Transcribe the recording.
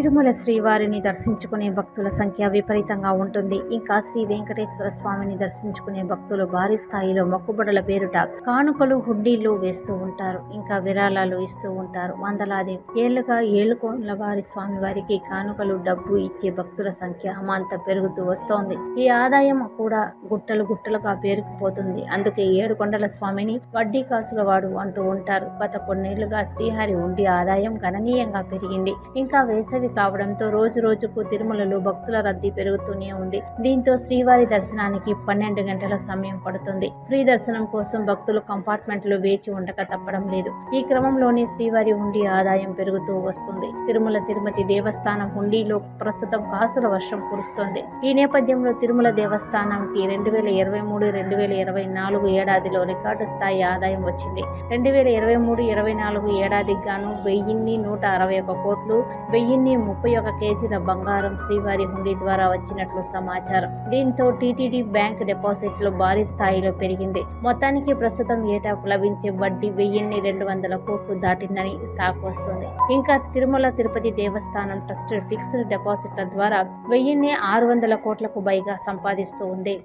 తిరుమల శ్రీవారిని దర్శించుకునే భక్తుల సంఖ్య విపరీతంగా ఉంటుంది. ఇంకా శ్రీ వెంకటేశ్వర స్వామిని దర్శించుకునే భక్తులు భారీ స్థాయిలో మొక్కుబడుల పేరుట కానుకలు హుండీలు వేస్తూ ఉంటారు. ఇంకా విరాళాలు ఇస్తూ ఉంటారు. వందలాది ఏళ్ళుగా ఏలుకోన్ల వారి స్వామి వారికి కానుకలు డబ్బు ఇచ్చే భక్తుల సంఖ్య అమాంత పెరుగుతూ వస్తోంది. ఈ ఆదాయం కూడా గుట్టలు గుట్టలుగా పేరుకుపోతుంది. అందుకే ఏడుకొండల స్వామిని వడ్డీ కాసుల వాడు అంటూ ఉంటారు. గత కొన్నేళ్ళుగా శ్రీహరి ఉండి ఆదాయం గణనీయంగా పెరిగింది. ఇంకా వేసవి కావడంతో రోజు రోజుకు తిరుమలలో భక్తుల రద్దీ పెరుగుతూనే ఉంది. దీంతో శ్రీవారి దర్శనానికి పన్నెండు గంటల సమయం పడుతుంది. ఫ్రీ దర్శనం కోసం భక్తులు కంపార్ట్మెంట్లో వేచి ఉండక తప్పడం లేదు. ఈ క్రమంలోనే శ్రీవారి హుండీ ఆదాయం పెరుగుతూ వస్తుంది. తిరుమల తిరుమతి దేవస్థానం హుండీలో ప్రస్తుతం కాసుల వర్షం కురుస్తోంది. ఈ నేపథ్యంలో తిరుమల దేవస్థానంకి రెండు వేల ఇరవై మూడు రెండు వేల ఇరవై నాలుగు ఏడాదిలో రికార్డు స్థాయి ఆదాయం వచ్చింది. రెండు వేల ఇరవై మూడు ఇరవై నాలుగు ఏడాదికి గాను వెయ్యిన్ని నూట అరవై ఒక కోట్లు వెయ్యిన్ని ముప్పై ఒక కేజీల బంగారం శ్రీవారి హుండీ ద్వారా వచ్చినట్లు సమాచారం. దీంతో టీటీడీ బ్యాంక్ డిపాజిట్లు భారీ స్థాయిలో పెరిగింది. మొత్తానికి ప్రస్తుతం ఏటా లభించే వడ్డీ వెయ్యిన్ని రెండు వందల కోట్లు దాటిందని టాక్ వస్తుంది. ఇంకా తిరుమల తిరుపతి దేవస్థానం ట్రస్ట్ ఫిక్స్డ్ డిపాజిట్ల ద్వారా వెయ్యిన్ని ఆరు వందల కోట్లకు పైగా సంపాదిస్తూ ఉంది.